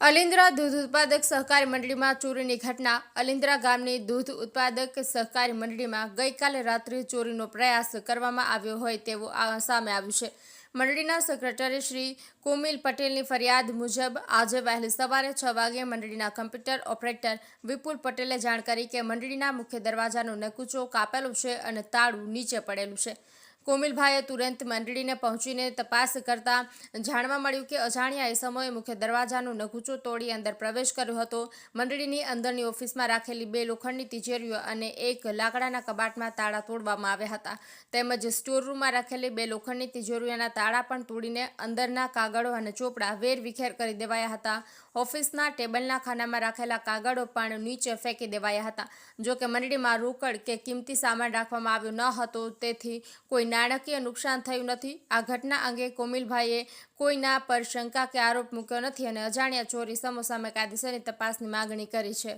અલિન્દ્રા દૂધ ઉત્પાદક સહકારી મંડળીમાં ચોરીની ઘટના. અલિન્દ્રા ગામની દૂધ ઉત્પાદક સહકારી મંડળીમાં ગઈકાલે રાત્રે ચોરીનો પ્રયાસ કરવામાં આવ્યો હોય તેવું સામે આવ્યું છે. મંડળીના સેક્રેટરી શ્રી કોમિલ પટેલની ફરિયાદ મુજબ આજે વહેલી સવારે છ વાગે મંડળીના કમ્પ્યુટર ઓપરેટર વિપુલ પટેલે જાણ કરી કે મંડળીના મુખ્ય દરવાજાનો નકુચો કાપેલો છે અને તાળું નીચે પડેલું છે. કોમિલભાઈએ તુરંત મંડળીને પહોંચીને તપાસ કરતા જાણવા મળ્યું કે અજાણ્યા એ સમયે મુખ્ય દરવાજાનું નગુચો તોડી અંદર પ્રવેશ કર્યો હતો. મંડળીની અંદરની ઓફિસમાં રાખેલી બે લોખંડની તિજોરીઓ અને એક લાકડાના કબાટમાં તાળા તોડવામાં આવ્યા હતા. તેમજ સ્ટોર રૂમમાં રાખેલી બે લોખંડની તિજોરીઓના તાળા પણ તોડીને અંદરના કાગળો અને ચોપડા વેરવિખેર કરી દેવાયા હતા. ઓફિસના ટેબલના ખાનામાં રાખેલા કાગળો પણ નીચે ફેંકી દેવાયા હતા. જોકે મંડળીમાં રોકડ કે કિંમતી સામાન રાખવામાં આવ્યો ન હતો, તેથી નાણાકીય નુકસાન થયું નથી. આ ઘટના અંગે કોમિલભાઈએ કોઈના પર શંકા કે આરોપ મૂક્યો નથી અને અજાણ્યા ચોરી સમો સામે કાયદેસરની તપાસની માગણી કરી છે.